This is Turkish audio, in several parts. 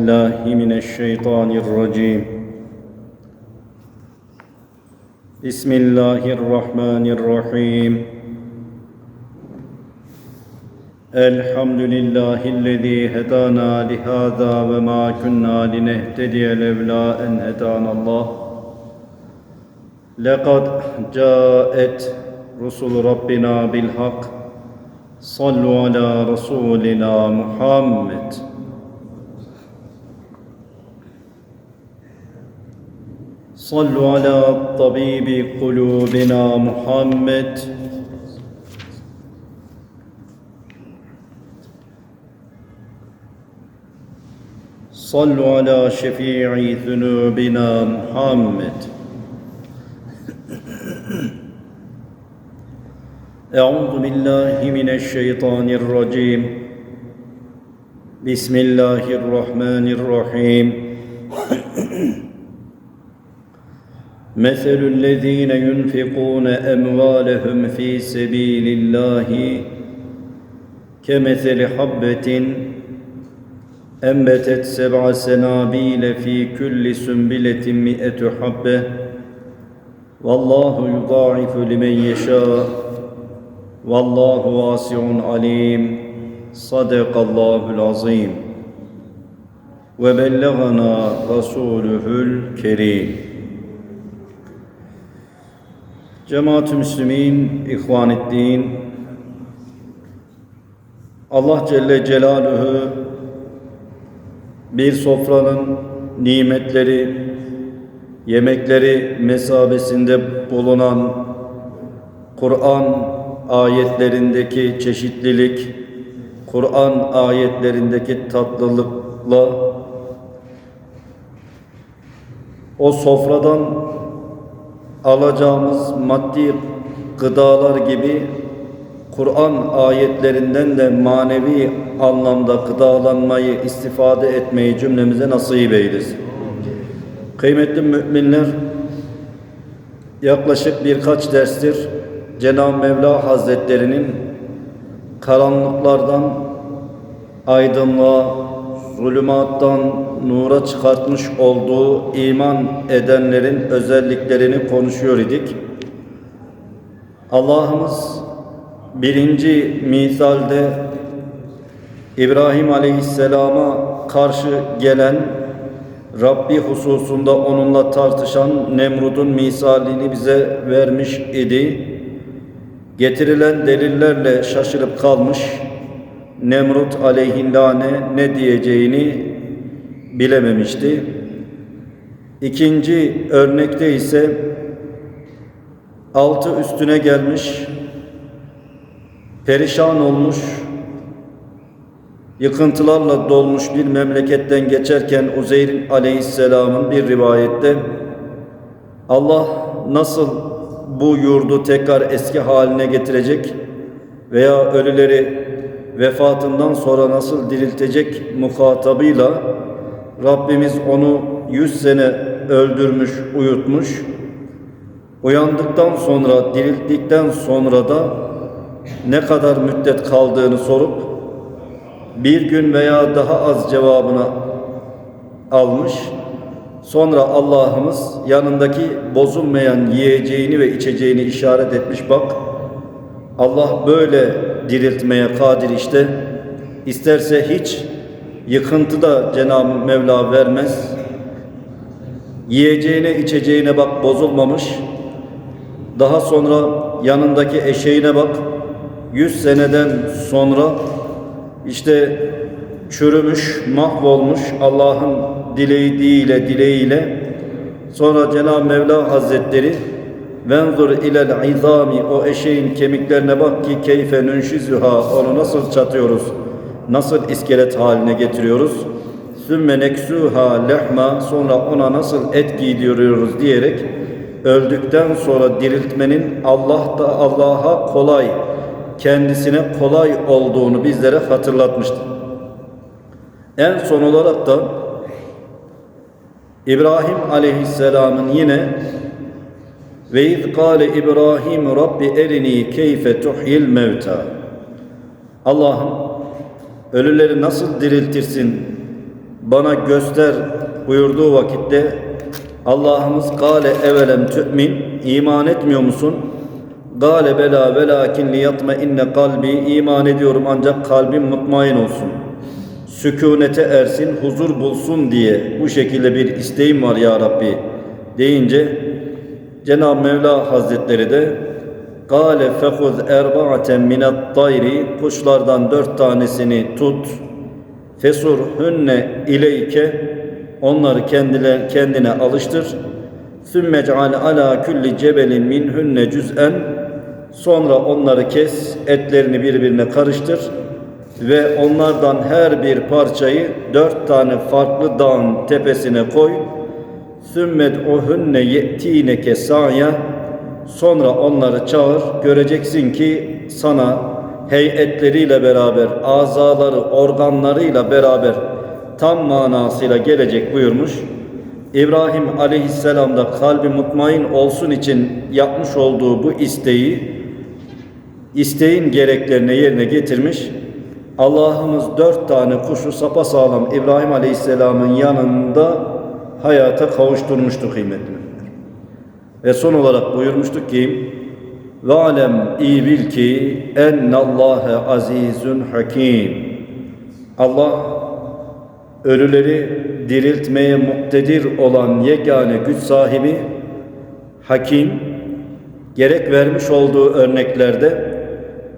بالله من الشيطان الرجيم. بسم الله الرحمن الرحيم. الحمد لله الذي هدانا لهذا وما كنا لنهتدي لولا أن هدانا الله. لقد جاءت رسل ربنا بالحق. صلوا على رسولنا محمد. صلوا على طبيب قلوبنا محمد. صلوا على شفيع ذنوبنا محمد. أعوذ بالله من الشيطان الرجيم. بسم الله الرحمن الرحيم. مثل الذين ينفقون أموالهم في سبيل الله كمثل حبة أنبتت سبع سنابيل في كل سنبلة مئة حبة والله يضاعف لمن يشاء والله واسع عليم صدق الله العظيم وبلغنا رسوله الكريم Cemaat-ü Müslümin, İhvaneddin, Allah Celle Celaluhu bir sofranın nimetleri, yemekleri mesabesinde bulunan Kur'an ayetlerindeki çeşitlilik, Kur'an ayetlerindeki tatlılıkla o sofradan alacağımız maddi gıdalar gibi Kur'an ayetlerinden de manevi anlamda gıdalanmayı, istifade etmeyi cümlemize nasip eylesin. Kıymetli müminler, yaklaşık birkaç derstir Cenab-ı Mevla Hazretlerinin karanlıklardan aydınlığa, zulümattan nura çıkartmış olduğu iman edenlerin özelliklerini konuşuyor idik. Allah'ımız birinci misalde İbrahim Aleyhisselam'a karşı gelen Rabbi hususunda onunla tartışan Nemrud'un misalini bize vermiş idi. Getirilen delillerle şaşırıp kalmış Nemrut aleyhindane ne diyeceğini bilememişti. İkinci örnekte ise altı üstüne gelmiş, perişan olmuş, yıkıntılarla dolmuş bir memleketten geçerken Uzeyr aleyhisselamın bir rivayette Allah nasıl bu yurdu tekrar eski haline getirecek veya ölüleri vefatından sonra nasıl diriltecek muhatabıyla Rabbimiz onu yüz sene öldürmüş, uyutmuş. Uyandıktan sonra, dirilttikten sonra da ne kadar müddet kaldığını sorup bir gün veya daha az cevabını almış. Sonra Allah'ımız yanındaki bozulmayan yiyeceğini ve içeceğini işaret etmiş. Bak Allah böyle diriltmeye kadir işte. İsterse hiç yıkıntı da Cenab-ı Mevla vermez. Yiyeceğine içeceğine bak bozulmamış. Daha sonra yanındaki eşeğine bak. Yüz seneden sonra işte çürümüş, mahvolmuş Allah'ın dilediğiyle, dileğiyle. Sonra Cenab-ı Mevla Hazretleri Venzur ilel izami o eşeğin kemiklerine bak ki keyfe nünşizuha onu nasıl çatıyoruz? Nasıl iskelet haline getiriyoruz? Sümme neksuha lehma sonra ona nasıl et giydiriyoruz diyerek öldükten sonra diriltmenin Allah da Allah'a kolay kendisine kolay olduğunu bizlere hatırlatmıştır. En son olarak da İbrahim Aleyhisselam'ın yine ve iz kâle İbrahim Rabbi erini keyfe tuhyil mevta Allah'ım ölüleri nasıl diriltirsin bana göster buyurduğu vakitte Allah'ımız gale evelem tü'min iman etmiyor musun? Gale bela velakin liyatma inne kalbi iman ediyorum ancak kalbim mutmain olsun. Sükunete ersin, huzur bulsun diye bu şekilde bir isteğim var ya Rabbi deyince Cenab-ı Mevla Hazretleri de Gale fehuz erba'aten minat tayri kuşlardan dört tanesini tut fesur hünne ileyke onları kendine, kendine alıştır. Sümme ceal ala külli cebelin min hünne cüz'en sonra onları kes etlerini birbirine karıştır ve onlardan her bir parçayı dört tane farklı dağın tepesine koy sümmed o hünne ye'tineke sa'ya sonra onları çağır göreceksin ki sana heyetleriyle beraber azaları organlarıyla beraber tam manasıyla gelecek buyurmuş. İbrahim aleyhisselam da kalbi mutmain olsun için yapmış olduğu bu isteği isteğin gereklerini yerine getirmiş. Allah'ımız dört tane kuşu sapasağlam İbrahim aleyhisselamın yanında hayata kavuşturmuştu kıymetli. Ve son olarak buyurmuştuk ki ve alem iyi bil ki ennallâhe azizun hakim. Allah ölüleri diriltmeye muktedir olan yegane güç sahibi hakim gerek vermiş olduğu örneklerde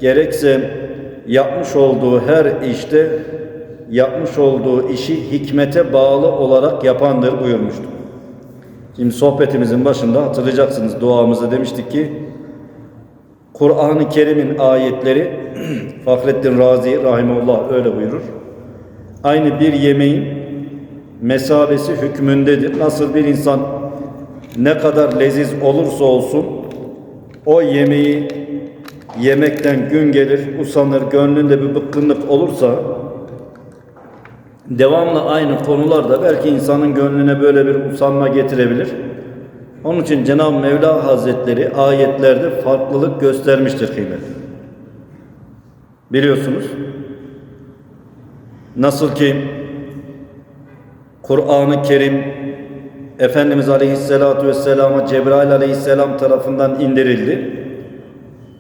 gerekse yapmış olduğu her işte yapmış olduğu işi hikmete bağlı olarak yapandır buyurmuştu. Şimdi sohbetimizin başında hatırlayacaksınız duamızda demiştik ki Kur'an-ı Kerim'in ayetleri Fahrettin Razi rahimullah öyle buyurur. Aynı bir yemeğin mesabesi hükmündedir. Nasıl bir insan ne kadar leziz olursa olsun o yemeği yemekten gün gelir, usanır, gönlünde bir bıkkınlık olursa devamlı aynı konularda belki insanın gönlüne böyle bir usanma getirebilir. Onun için Cenab-ı Mevla Hazretleri ayetlerde farklılık göstermiştir kıymetli. Biliyorsunuz nasıl ki Kur'an-ı Kerim Efendimiz Aleyhisselatü Vesselam'a Cebrail Aleyhisselam tarafından indirildi.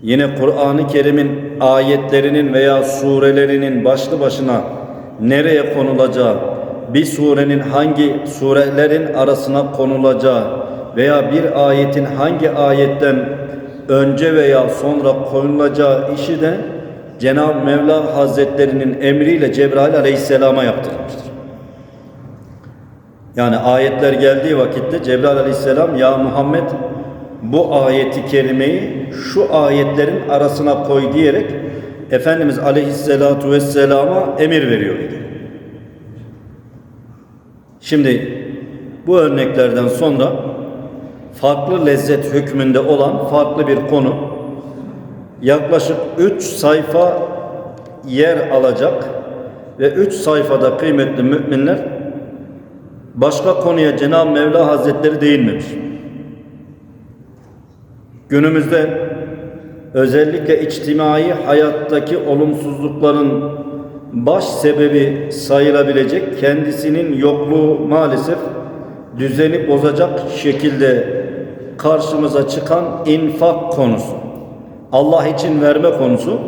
Yine Kur'an-ı Kerim'in ayetlerinin veya surelerinin başlı başına nereye konulacağı, bir surenin hangi surelerin arasına konulacağı veya bir ayetin hangi ayetten önce veya sonra konulacağı işi de Cenab-ı Mevla Hazretlerinin emriyle Cebrail Aleyhisselam'a yaptırmıştır. Yani ayetler geldiği vakitte Cebrail Aleyhisselam ya Muhammed bu ayeti kerimeyi şu ayetlerin arasına koy diyerek Efendimiz Aleyhisselatu Vesselam'a emir veriyor idi. Şimdi bu örneklerden sonra farklı lezzet hükmünde olan farklı bir konu yaklaşık 3 sayfa yer alacak ve 3 sayfada kıymetli müminler başka konuya Cenab-ı Mevla Hazretleri değinmemiş. Günümüzde özellikle içtimai hayattaki olumsuzlukların baş sebebi sayılabilecek kendisinin yokluğu maalesef düzeni bozacak şekilde karşımıza çıkan infak konusu. Allah için verme konusu.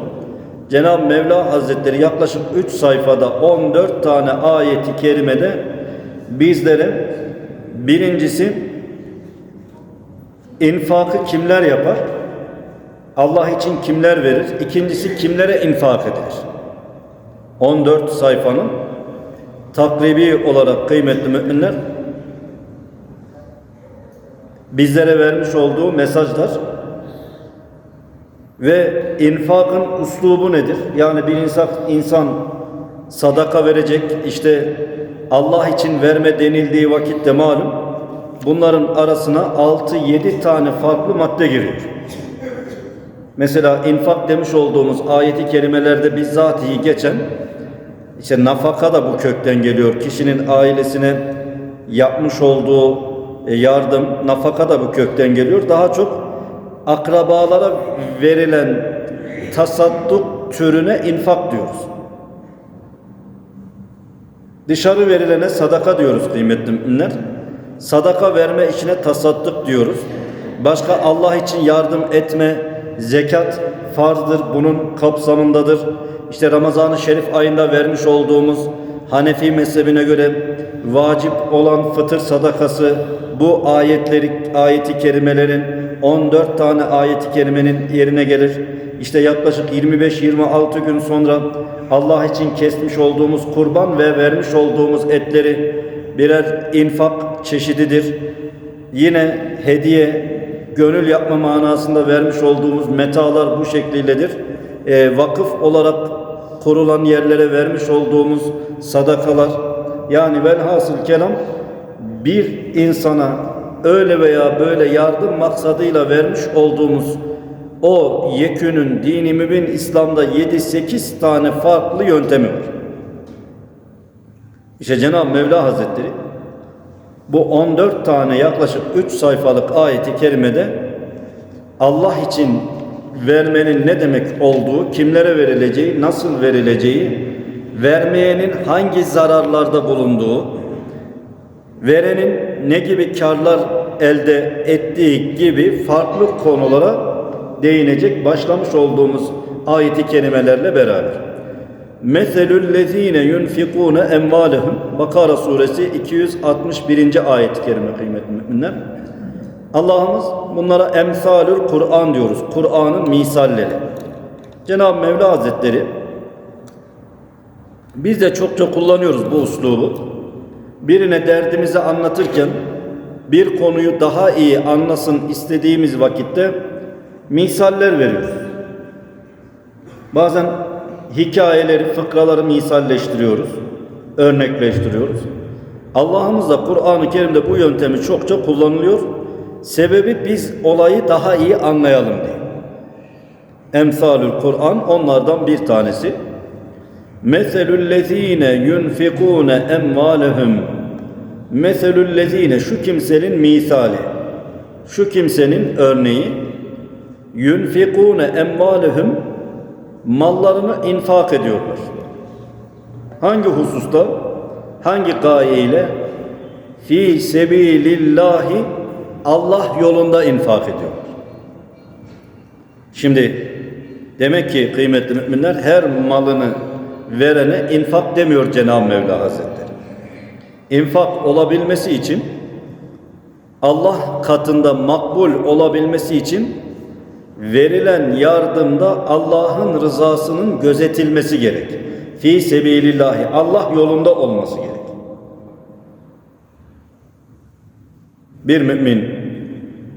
Cenab-ı Mevla Hazretleri yaklaşık 3 sayfada 14 tane ayeti kerimede bizlere birincisi infakı kimler yapar? Allah için kimler verir? İkincisi kimlere infak edilir? 14 sayfanın takribi olarak kıymetli müminler bizlere vermiş olduğu mesajlar ve infakın uslubu nedir? Yani bir insan, insan sadaka verecek işte Allah için verme denildiği vakitte malum bunların arasına 6-7 tane farklı madde giriyor. Mesela infak demiş olduğumuz ayeti kerimelerde bizzatihi geçen işte nafaka da bu kökten geliyor. Kişinin ailesine yapmış olduğu e, yardım, nafaka da bu kökten geliyor. Daha çok akrabalara verilen tasadduk türüne infak diyoruz. Dışarı verilene sadaka diyoruz kıymetli müminler. Sadaka verme işine tasadduk diyoruz. Başka Allah için yardım etme, zekat farzdır, bunun kapsamındadır. İşte Ramazan-ı Şerif ayında vermiş olduğumuz Hanefi mezhebine göre vacip olan fıtır sadakası bu ayetleri ayeti kerimelerin 14 tane ayeti kerimenin yerine gelir. İşte yaklaşık 25-26 gün sonra Allah için kesmiş olduğumuz kurban ve vermiş olduğumuz etleri birer infak çeşididir. Yine hediye, gönül yapma manasında vermiş olduğumuz metalar bu şekliyledir. Ee, vakıf olarak kurulan yerlere vermiş olduğumuz sadakalar yani velhasıl kelam bir insana öyle veya böyle yardım maksadıyla vermiş olduğumuz o yekünün dini mübin İslam'da 7-8 tane farklı yöntemi var. İşte Cenab-ı Mevla Hazretleri bu 14 tane yaklaşık 3 sayfalık ayeti kerimede Allah için vermenin ne demek olduğu, kimlere verileceği, nasıl verileceği, vermeyenin hangi zararlarda bulunduğu, verenin ne gibi karlar elde ettiği gibi farklı konulara değinecek başlamış olduğumuz ayeti kerimelerle beraber. Meselül lezine yunfikune emvalehum Bakara suresi 261. ayet-i kerime kıymetli müminler. Allah'ımız bunlara emsalül Kur'an diyoruz. Kur'an'ın misalleri. Cenab-ı Mevla Hazretleri biz de çokça kullanıyoruz bu uslubu. Birine derdimizi anlatırken bir konuyu daha iyi anlasın istediğimiz vakitte misaller veriyoruz. Bazen hikayeleri, fıkraları misalleştiriyoruz, örnekleştiriyoruz. Allah'ımız da Kur'an-ı Kerim'de bu yöntemi çokça kullanılıyor. Sebebi biz olayı daha iyi anlayalım diye. Emsalül Kur'an onlardan bir tanesi. Meselül lezine yunfikune emvalehum Meselül lezine şu kimsenin misali. Şu kimsenin örneği yunfikune emvalehum mallarını infak ediyorlar. Hangi hususta? Hangi gaye ile? Fi sebilillahi Allah yolunda infak ediyorlar. Şimdi demek ki kıymetli müminler her malını verene infak demiyor Cenab-ı Mevla Hazretleri. İnfak olabilmesi için Allah katında makbul olabilmesi için verilen yardımda Allah'ın rızasının gözetilmesi gerek. Fi sebilillahi Allah yolunda olması gerek. Bir mümin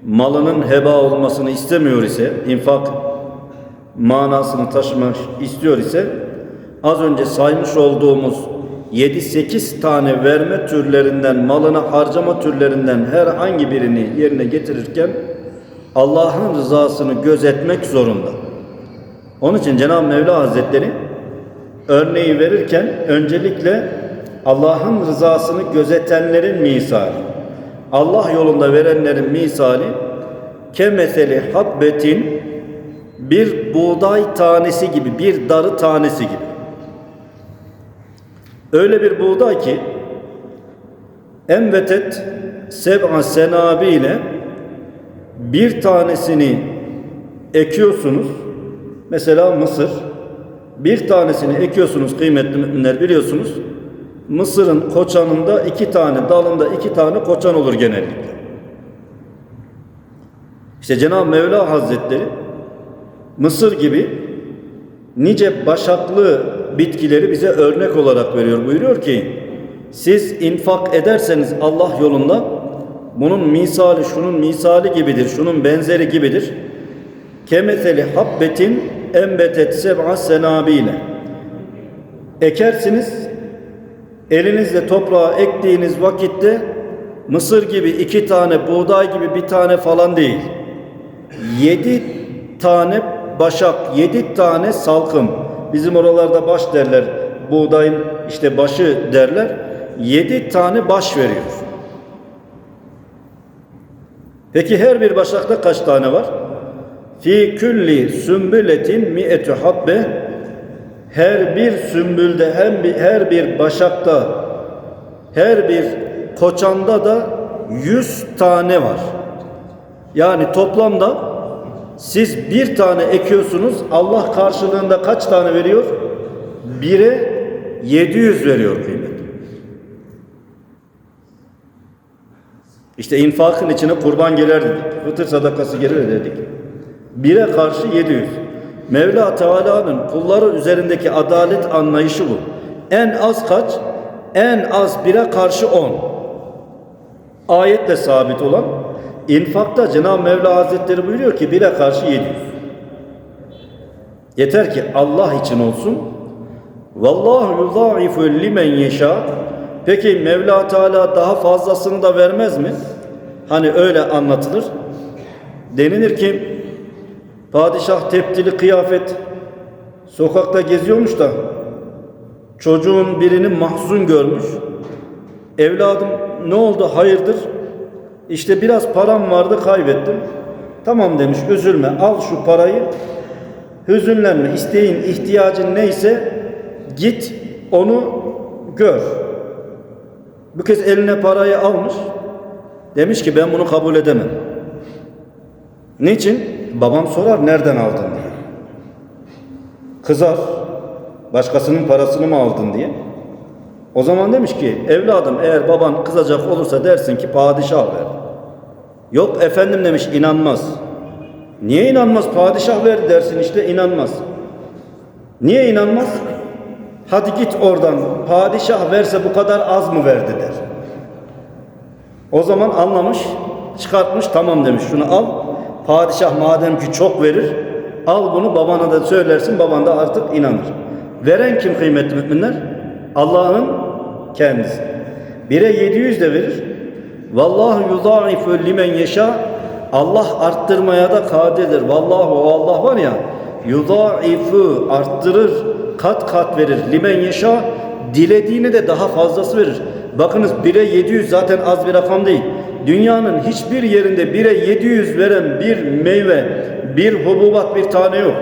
malının heba olmasını istemiyor ise, infak manasını taşımak istiyor ise az önce saymış olduğumuz 7-8 tane verme türlerinden, malına harcama türlerinden herhangi birini yerine getirirken Allah'ın rızasını gözetmek zorunda. Onun için Cenab-ı Mevla Hazretleri örneği verirken öncelikle Allah'ın rızasını gözetenlerin misali, Allah yolunda verenlerin misali kemeseli habbetin bir buğday tanesi gibi, bir darı tanesi gibi. Öyle bir buğday ki envetet seb'a senabile bir tanesini ekiyorsunuz. Mesela mısır. Bir tanesini ekiyorsunuz kıymetli müminler biliyorsunuz. Mısırın koçanında iki tane, dalında iki tane koçan olur genellikle. İşte Cenab-ı Mevla Hazretleri Mısır gibi nice başaklı bitkileri bize örnek olarak veriyor. Buyuruyor ki siz infak ederseniz Allah yolunda bunun misali şunun misali gibidir, şunun benzeri gibidir. Kemeseli habbetin embetet seb'a senabile. Ekersiniz, elinizle toprağa ektiğiniz vakitte mısır gibi iki tane, buğday gibi bir tane falan değil. Yedi tane başak, yedi tane salkım. Bizim oralarda baş derler. Buğdayın işte başı derler. Yedi tane baş veriyor. Peki her bir başakta kaç tane var? Fi külli sümbületin mi'etü habbe her bir sümbülde hem bir, her bir başakta Her bir koçanda da 100 tane var. Yani toplamda siz bir tane ekiyorsunuz. Allah karşılığında kaç tane veriyor? Bire 700 veriyor kıymet. İşte infakın içine kurban gelir dedik. Fıtır sadakası gelir dedik. Bire karşı 700. Mevla Teala'nın kulları üzerindeki adalet anlayışı bu. En az kaç? En az bire karşı 10. Ayetle sabit olan infakta Cenab-ı Mevla Hazretleri buyuruyor ki bire karşı 700. Yeter ki Allah için olsun. Vallahu yudâifu limen yeşâ. Peki Mevla Teala daha fazlasını da vermez mi? Hani öyle anlatılır. Denilir ki padişah teptili kıyafet sokakta geziyormuş da çocuğun birini mahzun görmüş. Evladım ne oldu hayırdır? İşte biraz param vardı kaybettim. Tamam demiş üzülme al şu parayı. Hüzünlenme isteğin ihtiyacın neyse git onu gör. Bu kez eline parayı almış. Demiş ki ben bunu kabul edemem. Niçin? Babam sorar nereden aldın diye. Kızar. Başkasının parasını mı aldın diye. O zaman demiş ki evladım eğer baban kızacak olursa dersin ki padişah ver. Yok efendim demiş inanmaz. Niye inanmaz? Padişah ver dersin işte inanmaz. Niye inanmaz? Hadi git oradan padişah verse bu kadar az mı verdi der. O zaman anlamış, çıkartmış tamam demiş şunu al. Padişah madem ki çok verir al bunu babana da söylersin baban da artık inanır. Veren kim kıymetli müminler? Allah'ın kendisi. Bire 700 de verir. Vallahu yudaifu limen yeşa. Allah arttırmaya da kadirdir. Vallahu Allah var ya yudaifu arttırır, kat kat verir. Limen yeşa dilediğini de daha fazlası verir. Bakınız 1'e 700 zaten az bir rakam değil. Dünyanın hiçbir yerinde 1'e 700 veren bir meyve, bir hububat bir tane yok.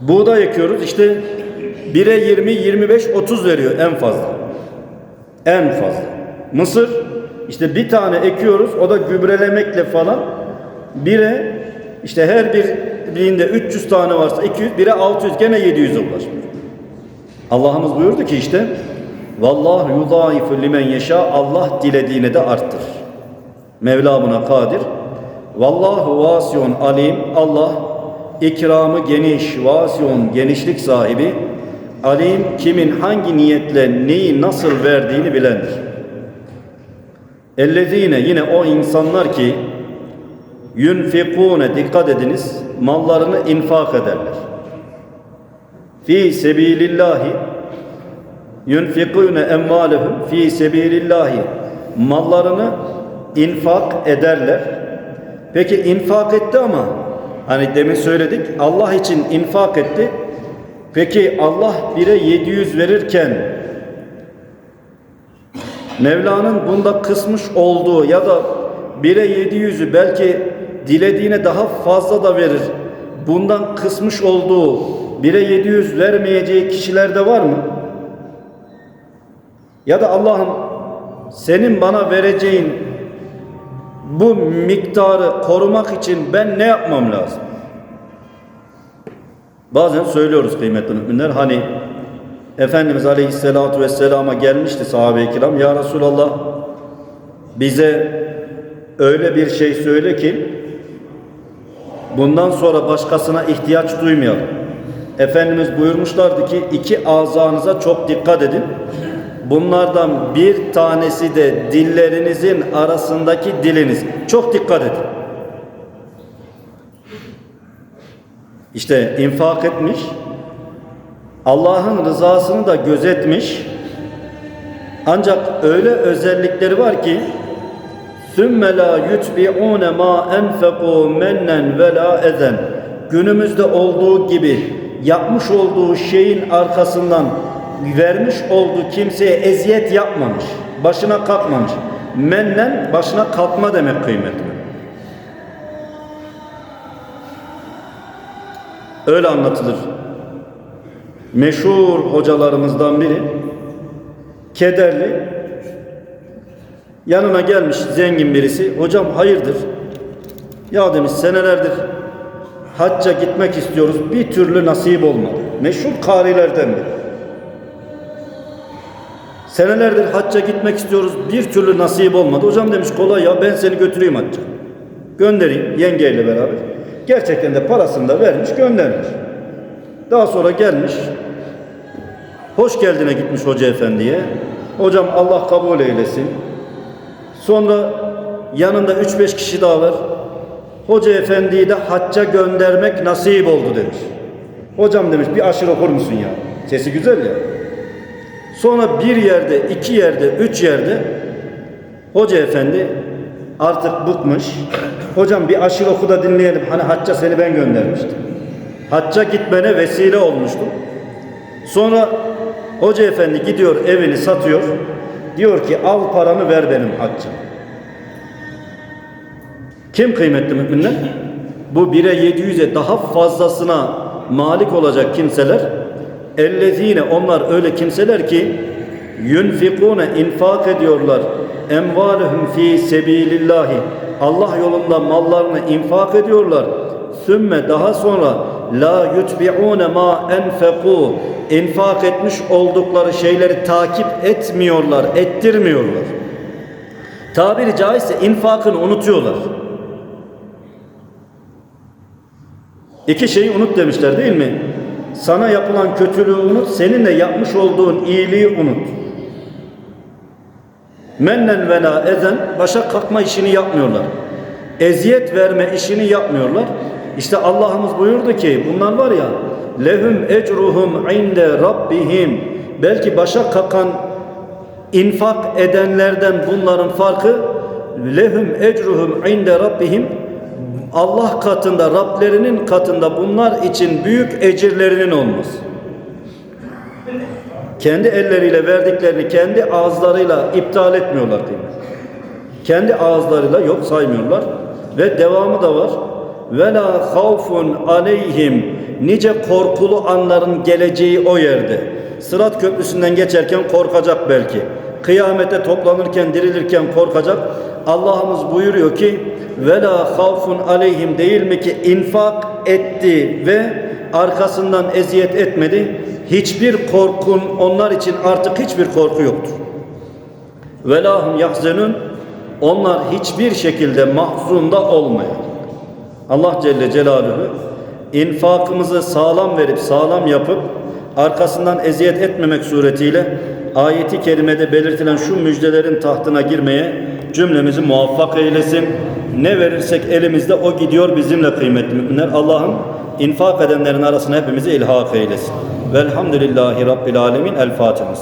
Buğday ekiyoruz işte 1'e 20, 25, 30 veriyor en fazla. En fazla. Mısır işte bir tane ekiyoruz o da gübrelemekle falan 1'e işte her bir birinde 300 tane varsa 200, 1'e 600 gene 700'e ulaşmış. Allah'ımız buyurdu ki işte Vallahu yudaifu limen yeşa Allah dilediğini de arttır. Mevla buna kadir. Vallahu vasiyun alim. Allah ikramı geniş, vasiyun genişlik sahibi. Alim kimin hangi niyetle neyi nasıl verdiğini bilendir. Ellezine yine o insanlar ki yunfikune dikkat ediniz mallarını infak ederler. Fi sebilillahi yunfikune emvalehum fi sebilillahi mallarını infak ederler. Peki infak etti ama hani demin söyledik Allah için infak etti. Peki Allah bire 700 verirken Mevla'nın bunda kısmış olduğu ya da bire 700'ü belki dilediğine daha fazla da verir. Bundan kısmış olduğu bire 700 vermeyeceği kişiler de var mı? Ya da Allah'ım senin bana vereceğin bu miktarı korumak için ben ne yapmam lazım? Bazen söylüyoruz kıymetli müminler hani Efendimiz Aleyhisselatü Vesselam'a gelmişti sahabe-i kiram Ya Resulallah bize öyle bir şey söyle ki bundan sonra başkasına ihtiyaç duymayalım. Efendimiz buyurmuşlardı ki iki azanıza çok dikkat edin. Bunlardan bir tanesi de dillerinizin arasındaki diliniz. Çok dikkat edin. İşte infak etmiş, Allah'ın rızasını da gözetmiş. Ancak öyle özellikleri var ki ثُمَّ لَا يُتْبِعُونَ مَا اَنْفَقُوا مَنَّنْ وَلَا اَذًا Günümüzde olduğu gibi yapmış olduğu şeyin arkasından vermiş olduğu kimseye eziyet yapmamış. Başına kalkmamış. Mennen başına kalkma demek kıymetli. Öyle anlatılır. Meşhur hocalarımızdan biri kederli. Yanına gelmiş zengin birisi. Hocam hayırdır? Ya demiş senelerdir hacca gitmek istiyoruz. Bir türlü nasip olmadı. Meşhur karilerden biri. Senelerdir hacca gitmek istiyoruz. Bir türlü nasip olmadı. Hocam demiş kolay ya ben seni götüreyim hacca. Göndereyim yengeyle beraber. Gerçekten de parasını da vermiş göndermiş. Daha sonra gelmiş. Hoş geldine gitmiş hoca efendiye. Hocam Allah kabul eylesin. Sonra yanında 3-5 kişi daha var. Hoca efendiyi de hacca göndermek nasip oldu demiş. Hocam demiş bir aşırı okur musun ya? Sesi güzel ya. Sonra bir yerde, iki yerde, üç yerde hoca efendi artık bıkmış. Hocam bir aşırı oku da dinleyelim. Hani hacca seni ben göndermiştim. Hacca gitmene vesile olmuştum. Sonra hoca efendi gidiyor evini satıyor. Diyor ki al paranı ver benim haccım. Kim kıymetli müminler? Bu 1'e 700'e daha fazlasına malik olacak kimseler ellezine onlar öyle kimseler ki yunfikune infak ediyorlar emvaluhum fi sebilillahi Allah yolunda mallarını infak ediyorlar sümme daha sonra la yutbi'une ma enfeku infak etmiş oldukları şeyleri takip etmiyorlar ettirmiyorlar tabiri caizse infakını unutuyorlar İki şeyi unut demişler değil mi? Sana yapılan kötülüğü unut, seninle yapmış olduğun iyiliği unut. Mennen ve la ezen, başa kalkma işini yapmıyorlar. Eziyet verme işini yapmıyorlar. İşte Allah'ımız buyurdu ki, bunlar var ya, lehum ecruhum inde rabbihim. Belki başa kakan infak edenlerden bunların farkı lehum ecruhum inde rabbihim Allah katında, Rablerinin katında bunlar için büyük ecirlerinin olması. Kendi elleriyle verdiklerini kendi ağızlarıyla iptal etmiyorlar mi? Kendi ağızlarıyla yok saymıyorlar. Ve devamı da var. Ve la havfun aleyhim nice korkulu anların geleceği o yerde. Sırat köprüsünden geçerken korkacak belki. Kıyamete toplanırken, dirilirken korkacak. Allah'ımız buyuruyor ki ve la havfun aleyhim değil mi ki infak etti ve arkasından eziyet etmedi. Hiçbir korkun onlar için artık hiçbir korku yoktur. Ve lahum yahzenun onlar hiçbir şekilde mahzunda olmayan. Allah Celle Celaluhu infakımızı sağlam verip sağlam yapıp arkasından eziyet etmemek suretiyle ayeti kerimede belirtilen şu müjdelerin tahtına girmeye cümlemizi muvaffak eylesin. Ne verirsek elimizde o gidiyor bizimle kıymetli müminler. Allah'ım infak edenlerin arasına hepimizi ilhak eylesin. Velhamdülillahi Rabbil Alemin. El Fatiha.